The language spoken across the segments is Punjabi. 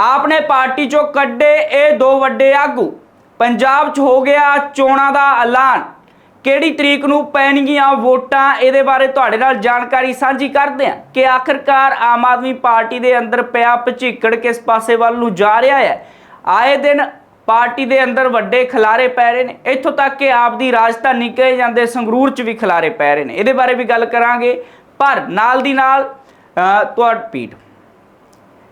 ਆਪ ਨੇ ਪਾਰਟੀ ਚੋਂ ਕੱਢੇ ਇਹ ਦੋ ਵੱਡੇ ਆਗੂ। ਪੰਜਾਬ 'ਚ ਹੋ ਗਿਆ ਚੋਣਾਂ ਦਾ ਐਲਾਨ। ਕਿਹੜੀ ਤਰੀਕ ਨੂੰ ਪੈਣਗੀਆਂ ਵੋਟਾਂ ਇਹਦੇ ਬਾਰੇ ਤੁਹਾਡੇ ਨਾਲ ਜਾਣਕਾਰੀ ਸਾਂਝੀ ਕਰਦੇ ਹਾਂ ਕਿ ਆਖਰਕਾਰ ਆਮ ਆਦਮੀ ਪਾਰਟੀ ਦੇ ਅੰਦਰ ਪਿਆ ਭਚਿੱਕੜ ਕਿਸ ਪਾਸੇ ਵੱਲ ਨੂੰ ਜਾ ਰਿਹਾ ਹੈ। ਆਏ ਦਿਨ ਪਾਰਟੀ ਦੇ ਅੰਦਰ ਵੱਡੇ ਖਿਲਾਰੇ ਪੈ ਰਹੇ ਨੇ। ਇੱਥੋਂ ਤੱਕ ਕਿ ਆਪ ਦੀ ਰਾਜਧਾਨੀ ਕਹੇ ਜਾਂਦੇ ਸੰਗਰੂਰ 'ਚ ਵੀ ਖਿਲਾਰੇ ਪੈ ਰਹੇ ਨੇ। ਇਹਦੇ ਬਾਰੇ ਵੀ ਗੱਲ ਕਰਾਂਗੇ। ਪਰ ਨਾਲ ਦੀ ਨਾਲ ਅ, ਤੁਹਾਡ ਪੀਠ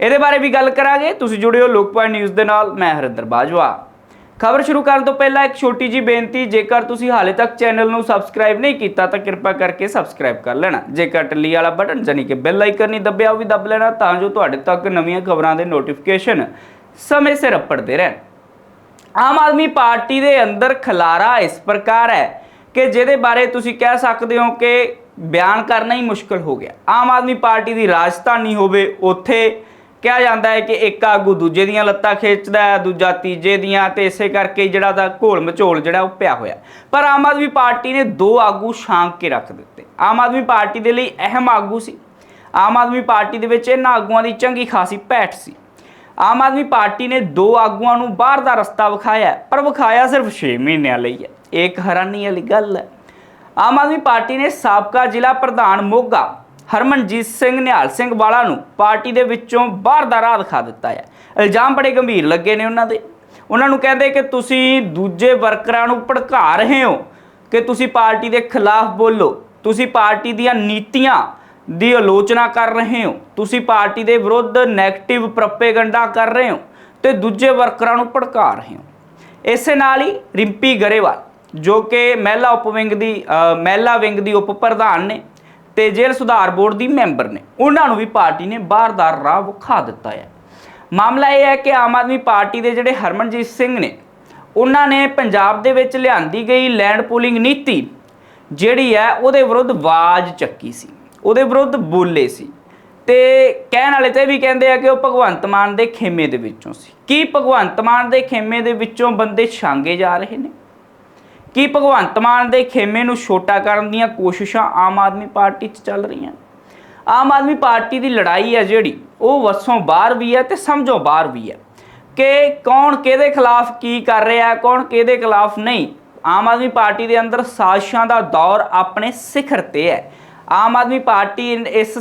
ਇਹਦੇ ਬਾਰੇ ਵੀ ਗੱਲ ਕਰਾਂਗੇ। ਤੁਸੀਂ ਜੁੜਿਓ ਲੋਕਪਾਲ ਨਿਊਜ਼ ਦੇ ਨਾਲ, ਮੈਂ ਹਰਿੰਦਰ ਬਾਜਵਾ। ਖਬਰ ਸ਼ੁਰੂ ਕਰਨ ਤੋਂ ਪਹਿਲਾਂ ਇੱਕ ਛੋਟੀ ਜੀ ਬੇਨਤੀ, ਜੇਕਰ ਤੁਸੀਂ ਹਾਲੇ ਤੱਕ ਚੈਨਲ ਨੂੰ ਸਬਸਕ੍ਰਾਈਬ ਨਹੀਂ ਕੀਤਾ, ਤਾਂ ਕਿਰਪਾ ਕਰਕੇ ਸਬਸਕ੍ਰਾਈਬ ਕਰ ਲੈਣਾ। ਜੇਕਰ ਟੱਲੀ ਵਾਲਾ ਬਟਨ ਜਾਨੀ ਕਿ ਬੈਲ ਆਈਕਨ ਨਹੀਂ ਦੱਬਿਆ, ਉਹ ਵੀ ਦੱਬ ਲੈਣਾ, ਤਾਂ ਜੋ ਤੁਹਾਡੇ ਤੱਕ ਨਵੀਆਂ ਖਬਰਾਂ ਦੇ ਨੋਟੀਫਿਕੇਸ਼ਨ ਸਮੇਂ ਸਿਰ ਅੱਪੜਦੇ ਰਹਿਣ। ਆਮ ਆਦਮੀ ਪਾਰਟੀ ਦੇ ਅੰਦਰ ਖਲਾਰਾ ਇਸ ਪ੍ਰਕਾਰ ਹੈ ਕਿ ਜਿਹਦੇ ਬਾਰੇ ਤੁਸੀਂ ਕਹਿ ਸਕਦੇ ਹੋ ਕਿ ਬਿਆਨ ਕਰਨਾ ਹੀ ਮੁਸ਼ਕਲ ਹੋ ਗਿਆ। ਆਮ ਆਦਮੀ ਪਾਰਟੀ ਦੀ ਰਾਜਧਾਨੀ ਹੋਵੇ, ਉੱਥੇ ਕਿਹਾ ਜਾਂਦਾ ਹੈ ਕਿ ਇੱਕ ਆਗੂ ਦੂਜੇ ਦੀਆਂ ਲੱਤਾਂ ਖਿੱਚਦਾ ਹੈ, ਦੂਜਾ ਤੀਜੇ ਦੀਆਂ ਤੇ ਇਸੇ ਕਰਕੇ ਜਿਹੜਾ ਦਾ ਘੋਲ ਮਚੋਲ ਜਿਹੜਾ ਉਹ ਪਿਆ ਹੋਇਆ ਪਰ ਆਮ ਆਦਮੀ ਪਾਰਟੀ ਨੇ ਦੋ ਆਗੂ ਛਾਂਕ ਕੇ ਰੱਖ ਦਿੱਤੇ। ਆਮ ਆਦਮੀ ਪਾਰਟੀ ਦੇ ਲਈ ਅਹਿਮ ਆਗੂ ਸੀ। ਆਮ ਆਦਮੀ ਪਾਰਟੀ ਦੇ ਵਿੱਚ ਇਹਨਾਂ ਆਗੂਆਂ ਦੀ ਚੰਗੀ ਖਾਸੀ ਭੈਠ ਸੀ। ਆਮ ਆਦਮੀ ਪਾਰਟੀ ਨੇ ਦੋ ਆਗੂਆਂ ਨੂੰ ਬਾਹਰ ਦਾ ਰਸਤਾ ਵਿਖਾਇਆ ਪਰ ਵਿਖਾਇਆ ਸਿਰਫ 6 ਮਹੀਨਿਆਂ ਲਈ ਹੈ। ਇਹ ਇੱਕ ਹੈਰਾਨੀ ਵਾਲੀ ਗੱਲ ਹੈ। ਆਮ ਆਦਮੀ ਪਾਰਟੀ ਨੇ ਸਾਬਕਾ ਜ਼ਿਲ੍ਹਾ ਪ੍ਰਧਾਨ ਮੋਗਾ ਹਰਮਨਜੀਤ ਸਿੰਘ ਨਿਹਾਲ ਸਿੰਘ ਵਾਲਾ ਨੂੰ ਪਾਰਟੀ ਦੇ ਵਿੱਚੋਂ ਬਾਹਰ ਦਾ ਰਾਹ ਦਿਖਾ ਦਿੱਤਾ ਹੈ। ਇਲਜ਼ਾਮ ਬੜੇ ਗੰਭੀਰ ਲੱਗੇ ਨੇ ਉਹਨਾਂ ਦੇ। ਉਹਨਾਂ ਨੂੰ ਕਹਿੰਦੇ ਕਿ ਤੁਸੀਂ ਦੂਜੇ ਵਰਕਰਾਂ ਨੂੰ ਭੜਕਾ ਰਹੇ ਹੋ ਕਿ ਤੁਸੀਂ ਪਾਰਟੀ ਦੇ ਖਿਲਾਫ ਬੋਲੋ। ਤੁਸੀਂ ਪਾਰਟੀ ਦੀਆਂ ਨੀਤੀਆਂ ਦੀ ਆਲੋਚਨਾ ਕਰ ਰਹੇ ਹੋ। ਤੁਸੀਂ ਪਾਰਟੀ ਦੇ ਵਿਰੁੱਧ 네ਗੇਟਿਵ ਪ੍ਰੋਪੇਗੈਂਡਾ ਕਰ ਰਹੇ ਹੋ ਤੇ ਦੂਜੇ ਵਰਕਰਾਂ ਨੂੰ ਭੜਕਾ ਰਹੇ ਹੋ। ਇਸੇ ਨਾਲ ਹੀ ਰਿੰਪੀ ਗਰੇਵਾਲ, ਜੋ ਕਿ ਮਹਿਲਾ ਉਪਵਿੰਗ ਦੀ ਮਹਿਲਾ ਵਿੰਗ ਦੀ ਉਪ ਪ੍ਰਧਾਨ ਨੇ ਤੇ ਜੇਲ੍ਹ ਸੁਧਾਰ ਬੋਰਡ ਦੀ ਮੈਂਬਰ ਨੇ। ਉਹਨਾਂ ਨੂੰ ਵੀ ਪਾਰਟੀ ਨੇ ਬਾਹਰ ਦਾ ਰਾਹ ਵਿਖਾ ਦਿੱਤਾ ਹੈ। ਮਾਮਲਾ ਇਹ ਹੈ ਕਿ ਆਮ ਆਦਮੀ ਪਾਰਟੀ ਦੇ ਜਿਹੜੇ ਹਰਮਨਜੀਤ ਸਿੰਘ ਨੇ, ਉਹਨਾਂ ਨੇ ਪੰਜਾਬ ਦੇ ਵਿੱਚ ਲਿਆਂਦੀ ਗਈ ਲੈਂਡ ਪੂਲਿੰਗ ਨੀਤੀ, ਜਿਹੜੀ ਹੈ ਉਹਦੇ ਵਿਰੁੱਧ ਆਵਾਜ਼ ਚੱਕੀ ਸੀ, ਉਹਦੇ ਵਿਰੁੱਧ ਬੋਲੇ ਸੀ। ਤੇ ਕਹਿਣ ਵਾਲੇ ਤੇ ਵੀ ਕਹਿੰਦੇ ਆ ਕਿ ਉਹ ਭਗਵੰਤ ਮਾਨ ਦੇ ਖੇਮੇ ਦੇ ਵਿੱਚੋਂ ਸੀ। ਕੀ ਭਗਵੰਤ ਮਾਨ ਦੇ ਖੇਮੇ ਦੇ ਵਿੱਚੋਂ ਬੰਦੇ ਛਾਂਗੇ ਜਾ ਰਹੇ ਨੇ? ਕੀ ਭਗਵੰਤ ਮਾਨ ਦੇ ਖੇਮੇ ਨੂੰ ਛੋਟਾ ਕਰਨ ਦੀਆਂ ਕੋਸ਼ਿਸ਼ਾਂ ਆਮ ਆਦਮੀ ਪਾਰਟੀ 'ਚ ਚੱਲ ਰਹੀਆਂ? ਆਮ ਆਦਮੀ ਪਾਰਟੀ ਦੀ ਲੜਾਈ ਹੈ ਜਿਹੜੀ, ਉਹ ਵਸੋਂ ਬਾਹਰ ਵੀ ਹੈ ਤੇ ਸਮਝੋ ਬਾਹਰ ਵੀ ਹੈ। ਕਿ ਕੌਣ ਕਿਹਦੇ ਖਿਲਾਫ ਕੀ ਕਰ ਰਿਹਾ, ਕੌਣ ਕਿਹਦੇ ਖਿਲਾਫ ਨਹੀਂ, ਆਮ ਆਦਮੀ ਪਾਰਟੀ ਦੇ ਅੰਦਰ ਸਾਜ਼ਿਸ਼ਾਂ ਦਾ ਦੌਰ ਆਪਣੇ ਸਿਖਰ ਤੇ ਹੈ। ਆਮ ਆਦਮੀ ਪਾਰਟੀ ਇਸ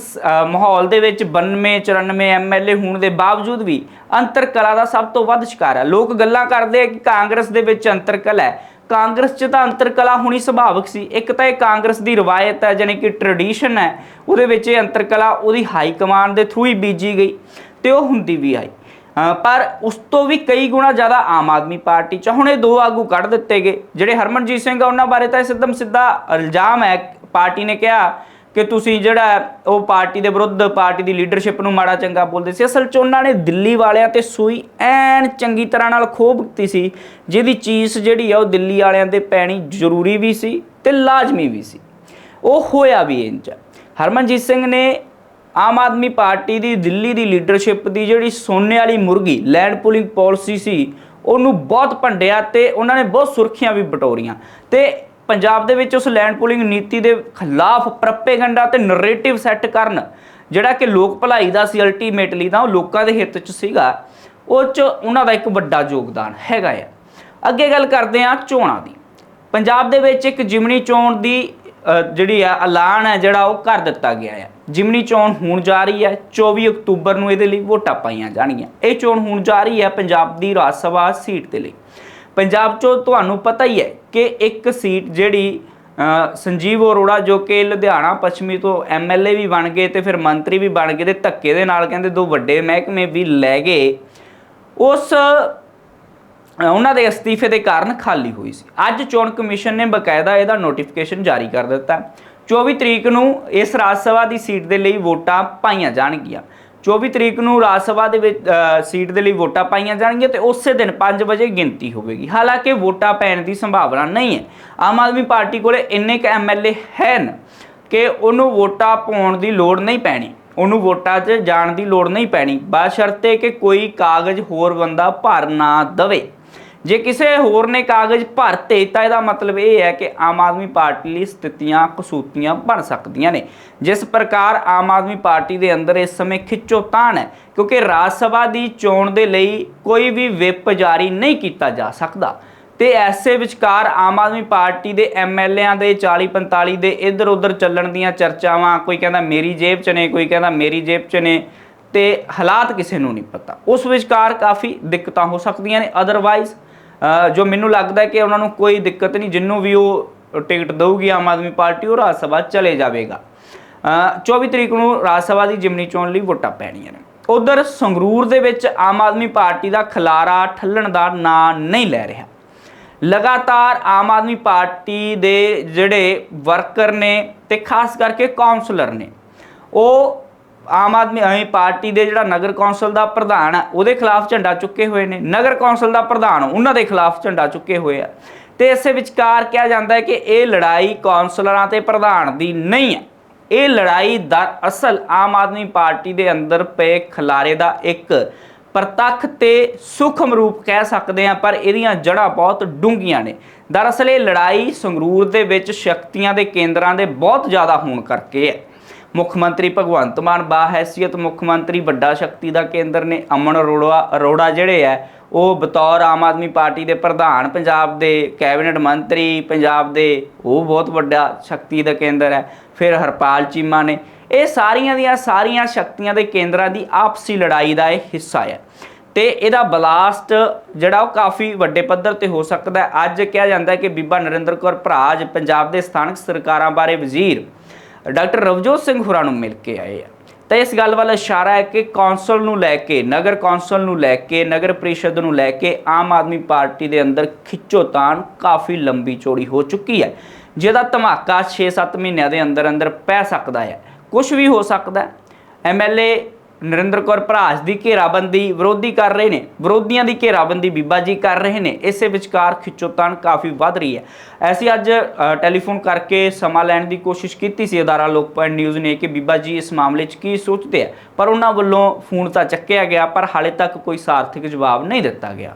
ਮਾਹੌਲ ਦੇ ਵਿੱਚ 92 94 ਐਮਐਲਏ ਹੋਣ ਦੇ ਬਾਵਜੂਦ ਵੀ ਅੰਤਰ ਕਲਾ ਦਾ ਸਭ ਤੋਂ ਵੱਧ ਸ਼ਿਕਾਰ ਹੈ। ਲੋਕ ਗੱਲਾਂ ਕਰਦੇ ਆ ਕਿ ਕਾਂਗਰਸ ਦੇ ਵਿੱਚ ਅੰਤਰ ਕਲਾ ਹੈ। ਕਾਂਗਰਸ 'ਚ ਤਾਂ ਅੰਤਰ ਕਲਾ ਹੋਣੀ ਸੁਭਾਵਿਕ ਸੀ। ਇੱਕ ਤਾਂ ਇਹ ਕਾਂਗਰਸ ਦੀ ਰਵਾਇਤ ਹੈ, ਜਾਣੀ ਕਿ ਟ੍ਰੈਡੀਸ਼ਨ ਹੈ, ਉਹਦੇ ਵਿੱਚ ਇਹ ਅੰਤਰ ਕਲਾ ਉਹਦੀ ਹਾਈ ਕਮਾਂਡ ਦੇ ਥਰੂ ਹੀ ਬੀਜੀ ਗਈ ਤੇ ਉਹ ਹੁੰਦੀ ਵੀ ਆਈ। ਪਰ ਉਸ ਤੋਂ ਵੀ ਕਈ ਗੁਣਾ ਜ਼ਿਆਦਾ ਆਮ ਆਦਮੀ ਪਾਰਟੀ ਚ, ਹੁਣ ਇਹ ਦੋ ਆਗੂ ਕੱਢ ਦਿੱਤੇ ਗਏ। ਜਿਹੜੇ ਹਰਮਨਜੀਤ ਸਿੰਘ ਆ, ਉਹਨਾਂ ਬਾਰੇ ਤਾਂ ਸਿੱਧਮ ਸਿੱਧਾ ਇਲਜ਼ਾਮ ਹੈ, ਪਾਰਟੀ ਨੇ ਕਿਹਾ ਕਿ ਤੁਸੀਂ ਜਿਹੜਾ ਉਹ ਪਾਰਟੀ ਦੇ ਵਿਰੁੱਧ ਪਾਰਟੀ ਦੀ ਲੀਡਰਸ਼ਿਪ ਨੂੰ ਮਾੜਾ ਚੰਗਾ ਬੋਲਦੇ ਸੀ। ਅਸਲ 'ਚ ਉਹਨਾਂ ਨੇ ਦਿੱਲੀ ਵਾਲਿਆਂ ਤੇ ਸੂਈ ਐਨ ਚੰਗੀ ਤਰ੍ਹਾਂ ਨਾਲ ਖੋਬ ਦਿੱਤੀ ਸੀ, ਜਿਹਦੀ ਚੀਜ਼ ਜਿਹੜੀ ਆ ਉਹ ਦਿੱਲੀ ਵਾਲਿਆਂ 'ਤੇ ਪੈਣੀ ਜ਼ਰੂਰੀ ਵੀ ਸੀ ਤੇ ਲਾਜ਼ਮੀ ਵੀ ਸੀ। ਉਹ ਹੋਇਆ ਵੀ ਇੰਜ ਹਰਮਨਜੀਤ ਸਿੰਘ ਨੇ ਆਮ ਆਦਮੀ ਪਾਰਟੀ ਦੀ ਦਿੱਲੀ ਦੀ ਲੀਡਰਸ਼ਿਪ ਦੀ ਜਿਹੜੀ ਸੋਨੇ ਵਾਲੀ ਮੁਰਗੀ ਲੈਂਡ ਪੂਲਿੰਗ ਪਾਲਿਸੀ ਸੀ, ਉਹਨੂੰ ਬਹੁਤ ਭੰਡਿਆ ਤੇ ਉਹਨਾਂ ਨੇ ਬਹੁਤ ਸੁਰਖੀਆਂ ਵੀ ਬਟੋਰੀਆਂ। ਤੇ ਪੰਜਾਬ ਦੇ ਵਿੱਚ ਉਸ ਲੈਂਡ ਪੂਲਿੰਗ ਨੀਤੀ ਦੇ ਖਿਲਾਫ ਪ੍ਰੋਪੇਗੈਂਡਾ ਤੇ ਨਰੇਟਿਵ ਸੈੱਟ ਕਰਨ, ਜਿਹੜਾ ਕਿ ਲੋਕ ਭਲਾਈ ਦਾ ਸੀ ਅਲਟੀਮੇਟਲੀ ਤਾਂ ਉਹ ਲੋਕਾਂ ਦੇ ਹਿੱਤ 'ਚ ਸੀਗਾ, ਉਹ 'ਚ ਉਹਨਾਂ ਦਾ ਇੱਕ ਵੱਡਾ ਯੋਗਦਾਨ ਹੈਗਾ ਆ। ਅੱਗੇ ਗੱਲ ਕਰਦੇ ਹਾਂ ਚੋਣਾਂ ਦੀ। ਪੰਜਾਬ ਦੇ ਵਿੱਚ ਇੱਕ ਜਿਮਨੀ ਚੋਣ ਦੀ ਜਿਹੜੀ ਆ, ਐਲਾਨ ਹੈ, ਜਿਹੜਾ ਉਹ ਕਰ ਦਿੱਤਾ ਗਿਆ ਹੈ ਜਿਮਨੀ ਚੋਣ ਹੋਣ ਜਾ ਰਹੀ ਹੈ 24 ਅਕਤੂਬਰ ਨੂੰ ਇਹਦੇ ਲਈ ਵੋਟਾਂ ਪਾਈਆਂ ਜਾਣਗੀਆਂ। ਇਹ ਚੋਣ ਹੋਣ ਜਾ ਰਹੀ ਹੈ ਪੰਜਾਬ ਦੀ ਰਾਜ ਸਭਾ ਸੀਟ ਦੇ ਲਈ। ਪੰਜਾਬ 'ਚੋਂ ਤੁਹਾਨੂੰ ਪਤਾ ਹੀ ਹੈ ਕਿ ਇੱਕ ਸੀਟ ਜਿਹੜੀ ਸੰਜੀਵ ਅਰੋੜਾ ਜੋ ਕਿ ਲੁਧਿਆਣਾ ਪੱਛਮੀ ਤੋਂ ਐਮਐਲਏ ਵੀ ਬਣ ਗਏ ਤੇ ਫਿਰ ਮੰਤਰੀ ਵੀ ਬਣ ਗਏ ਤੇ ਧੱਕੇ ਦੇ ਨਾਲ ਕਹਿੰਦੇ ਦੋ ਵੱਡੇ ਮਹਿਕਮੇ ਵੀ ਲੈ ਗਏ, ਉਸ ਉਹਨਾਂ ਦੇ ਅਸਤੀਫੇ ਦੇ ਕਾਰਨ ਖਾਲੀ ਹੋਈ ਸੀ। ਅੱਜ ਚੋਣ ਕਮਿਸ਼ਨ ਨੇ ਬਕਾਇਦਾ ਇਹਦਾ ਨੋਟੀਫਿਕੇਸ਼ਨ ਜਾਰੀ ਕਰ ਦਿੱਤਾ। 24 ਤਰੀਕ ਨੂੰ ਇਸ ਰਾਜ ਸਭਾ ਦੀ ਸੀਟ ਦੇ ਲਈ ਵੋਟਾਂ ਪਾਈਆਂ ਜਾਣਗੀਆਂ। 24 ਤਰੀਕ ਨੂੰ ਰਾਜ ਸਭਾ ਦੇ ਵਿੱਚ ਸੀਟ ਦੇ ਲਈ ਵੋਟਾਂ ਪਾਈਆਂ ਜਾਣਗੀਆਂ ਤੇ ਉਸੇ ਦਿਨ 5 ਵਜੇ ਗਿਣਤੀ ਹੋਵੇਗੀ। ਹਾਲਾਂਕਿ ਵੋਟਾਂ ਪੈਣ ਦੀ ਸੰਭਾਵਨਾ ਨਹੀਂ ਹੈ। ਆਮ ਆਦਮੀ ਪਾਰਟੀ ਕੋਲੇ ਇੰਨੇ ਕ ਐਮਐਲਏ ਹਨ ਕਿ ਉਹਨੂੰ ਵੋਟਾਂ ਪਾਉਣ ਦੀ ਲੋੜ ਨਹੀਂ ਪੈਣੀ। ਉਹਨੂੰ ਵੋਟਾਂ 'ਚ ਜਾਣ ਦੀ ਲੋੜ ਨਹੀਂ ਪੈਣੀ। ਬਸ਼ਰਤੇ ਕਿ ਕੋਈ ਕਾਗਜ਼ ਹੋਰ ਬੰਦਾ ਭਰ ਨਾ ਦਵੇ। ਜੇ ਕਿਸੇ ਹੋਰ ਨੇ ਕਾਗਜ਼ ਭਰਤੇ, ਤਾਂ ਇਹਦਾ ਮਤਲਬ ਇਹ ਹੈ ਕਿ ਆਮ ਆਦਮੀ ਪਾਰਟੀ ਲਈ ਸਥਿਤੀਆਂ, ਕਸੂਤੀਆਂ ਬਣ ਸਕਦੀਆਂ ਨੇ। ਜਿਸ ਪ੍ਰਕਾਰ ਆਮ ਆਦਮੀ ਪਾਰਟੀ ਦੇ ਅੰਦਰ ਇਸ ਸਮੇਂ ਖਿੱਚੋਤਾਣ ਹੈ, ਕਿਉਂਕਿ ਰਾਜ ਸਭਾ ਦੀ ਚੋਣ ਦੇ ਲਈ ਕੋਈ ਵੀ ਵਿਪ ਜਾਰੀ ਨਹੀਂ ਕੀਤਾ ਜਾ ਸਕਦਾ। ਤੇ ਐਸੇ ਵਿਚਕਾਰ ਆਮ ਆਦਮੀ ਪਾਰਟੀ ਦੇ ਐਮਐਲਏਆਂ ਦੇ 40 45 ਦੇ ਇੱਧਰ ਉੱਧਰ ਚੱਲਣ ਦੀਆਂ ਚਰਚਾਵਾਂ, ਕੋਈ ਕਹਿੰਦਾ ਮੇਰੀ ਜੇਬ 'ਚ ਨੇ, ਕੋਈ ਕਹਿੰਦਾ ਮੇਰੀ ਜੇਬ 'ਚ ਨੇ, ਤੇ ਹਾਲਾਤ ਕਿਸੇ ਨੂੰ ਨਹੀਂ ਪਤਾ। ਉਸ ਵਿਚਕਾਰ ਕਾਫੀ ਦਿੱਕਤਾਂ ਹੋ ਸਕਦੀਆਂ ਨੇ ਅਦਰਵਾਈਜ਼ ਜੋ ਮੈਨੂੰ ਲੱਗਦਾ ਕਿ ਉਹਨਾਂ ਨੂੰ ਕੋਈ ਦਿੱਕਤ ਨਹੀਂ ਜਿੰਨੂੰ ਵੀ ਉਹ ਟਿਕਟ ਦੇਊਗੀ ਆਮ ਆਦਮੀ ਪਾਰਟੀ ਉਹ ਰਾਜ ਸਭਾ ਚਲੇ ਜਾਵੇਗਾ। ਅ, 24 ਤਰੀਕ ਨੂੰ ਰਾਜ ਸਭਾ ਦੀ ਜਿਮਨੀ ਚੋਣ ਲਈ ਵੋਟਾਂ ਪੈਣੀਆਂ ਨੇ। ਉਧਰ ਸੰਗਰੂਰ ਦੇ ਵਿੱਚ ਆਮ ਆਦਮੀ ਪਾਰਟੀ ਦਾ ਖਲਾਰਾ ਠੱਲਣ ਦਾ ਨਾਂ ਨਹੀਂ ਲੈ ਰਿਹਾ। ਲਗਾਤਾਰ ਆਮ ਆਦਮੀ ਪਾਰਟੀ ਦੇ ਜਿਹੜੇ ਵਰਕਰ ਨੇ ਤੇ ਖਾਸ ਕਰਕੇ ਕਾਉਂਸਲਰ ਨੇ ਉਹ ਆਮ ਆਦਮੀ ਆਦਮੀ ਪਾਰਟੀ ਦੇ ਜਿਹੜਾ ਨਗਰ ਕੌਂਸਲ ਦਾ ਪ੍ਰਧਾਨ ਹੈ, ਉਹਦੇ ਖਿਲਾਫ ਝੰਡਾ ਚੁੱਕੇ ਹੋਏ ਨੇ। ਨਗਰ ਕੌਂਸਲ ਦਾ ਪ੍ਰਧਾਨ, ਉਹਨਾਂ ਦੇ ਖਿਲਾਫ ਝੰਡਾ ਚੁੱਕੇ ਹੋਏ ਆ। ਤੇ ਇਸੇ ਵਿਚਕਾਰ ਕਿਹਾ ਜਾਂਦਾ ਹੈ ਕਿ ਇਹ ਲੜਾਈ ਕੌਂਸਲਰਾਂ ਤੇ ਪ੍ਰਧਾਨ ਦੀ ਨਹੀਂ ਹੈ। ਇਹ ਲੜਾਈ ਦਰਅਸਲ ਆਮ ਆਦਮੀ ਪਾਰਟੀ ਦੇ ਅੰਦਰ ਪਏ ਖਲਾਰੇ ਦਾ ਇੱਕ ਪ੍ਰਤੱਖ ਤੇ ਸੂਖਮ ਰੂਪ ਕਹਿ ਸਕਦੇ ਆ ਪਰ ਇਹਦੀਆਂ ਜੜ੍ਹਾਂ ਬਹੁਤ ਡੂੰਘੀਆਂ ਨੇ। ਦਰਅਸਲ ਇਹ ਲੜਾਈ ਸੰਗਰੂਰ ਦੇ ਵਿੱਚ ਸ਼ਕਤੀਆਂ ਦੇ ਕੇਂਦਰਾਂ ਦੇ ਬਹੁਤ ਜ਼ਿਆਦਾ ਹੋਣ ਕਰਕੇ ਹੈ। ਮੁੱਖ ਮੰਤਰੀ ਭਗਵੰਤ ਮਾਨ, ਬਾਹੈਸੀਅਤ ਮੁੱਖ ਮੰਤਰੀ, ਵੱਡਾ ਸ਼ਕਤੀ ਦਾ ਕੇਂਦਰ ਨੇ ਅਮਨ ਅਰੋੜਾ ਅਰੋੜਾ ਜਿਹੜੇ ਆ ਉਹ ਬਤੌਰ ਆਮ ਆਦਮੀ ਪਾਰਟੀ ਦੇ ਪ੍ਰਧਾਨ, ਪੰਜਾਬ ਦੇ ਕੈਬਨਿਟ ਮੰਤਰੀ, ਪੰਜਾਬ ਦੇ ਉਹ ਬਹੁਤ ਵੱਡਾ ਸ਼ਕਤੀ ਦਾ ਕੇਂਦਰ ਹੈ ਫਿਰ ਹਰਪਾਲ ਚੀਮਾ ਨੇ। ਇਹ ਸਾਰੀਆਂ ਦੀਆਂ ਸਾਰੀਆਂ ਸ਼ਕਤੀਆਂ ਦੇ ਕੇਂਦਰਾਂ ਦੀ ਆਪਸੀ ਲੜਾਈ ਦਾ ਇਹ ਹਿੱਸਾ ਹੈ ਤੇ ਇਹਦਾ ਬਲਾਸਟ ਜਿਹੜਾ ਉਹ ਕਾਫੀ ਵੱਡੇ ਪੱਧਰ ਤੇ ਹੋ ਸਕਦਾ ਹੈ ਅੱਜ ਕਿਹਾ ਜਾਂਦਾ ਹੈ ਕਿ ਬੀਬਾ ਨਰਿੰਦਰ ਕੌਰ ਭਰਾਜ, ਪੰਜਾਬ ਦੇ ਸਥਾਨਕ ਸਰਕਾਰਾਂ ਬਾਰੇ ਵਜ਼ੀਰ ਡਾਕਟਰ ਰਵਜੋਤ ਸਿੰਘ ਹੋਰਾਂ ਨੂੰ ਮਿਲ ਕੇ ਆਏ ਆ। ਤਾਂ ਇਸ ਗੱਲ ਵੱਲ ਇਸ਼ਾਰਾ ਹੈ ਕਿ ਕੌਂਸਲ ਨੂੰ ਲੈ ਕੇ, ਨਗਰ ਕੌਂਸਲ ਨੂੰ ਲੈ ਕੇ, ਨਗਰ ਪ੍ਰੀਸ਼ਦ ਨੂੰ ਲੈ ਕੇ ਆਮ ਆਦਮੀ ਪਾਰਟੀ ਦੇ ਅੰਦਰ ਖਿੱਚੋਤਾਣ ਕਾਫੀ ਲੰਬੀ ਚੋੜੀ ਹੋ ਚੁੱਕੀ ਹੈ। ਜਿਹਦਾ ਧਮਾਕਾ 6-7 ਮਹੀਨਿਆਂ ਦੇ ਅੰਦਰ ਅੰਦਰ ਪੈ ਸਕਦਾ ਹੈ। ਕੁਝ ਵੀ ਹੋ ਸਕਦਾ ਹੈ। ਐਮਐਲਏ ਨਰਿੰਦਰ ਕੌਰ ਭਰਾਜ ਦੀ ਘੇਰਾਬੰਦੀ ਵਿਰੋਧੀ ਕਰ ਰਹੇ ਨੇ। ਵਿਰੋਧੀਆਂ ਦੀ ਘੇਰਾਬੰਦੀ ਬੀਬਾ ਜੀ ਕਰ ਰਹੇ ਨੇ। ਇਸੇ ਵਿਚਕਾਰ ਖਿੱਚੋਤਾਣ ਕਾਫੀ ਵੱਧ ਰਹੀ ਹੈ। ਐਸੀ ਅੱਜ ਟੈਲੀਫੋਨ ਕਰਕੇ ਸਮਾਂ ਲੈਣ ਦੀ ਕੋਸ਼ਿਸ਼ ਕੀਤੀ ਸੀ। ਅਦਾਰਾ ਲੋਕਪਾਲ ਨਿਊਜ਼ ਨੇ ਕਿ ਬੀਬਾ ਜੀ ਇਸ ਮਾਮਲੇ 'ਚ ਕੀ ਸੋਚਦੇ ਆ। ਪਰ ਉਹਨਾਂ ਵੱਲੋਂ ਫੋਨ ਤਾਂ ਚੱਕਿਆ ਗਿਆ, ਪਰ ਹਾਲੇ ਤੱਕ ਕੋਈ ਸਾਰਥਕ ਜਵਾਬ ਨਹੀਂ ਦਿੱਤਾ ਗਿਆ।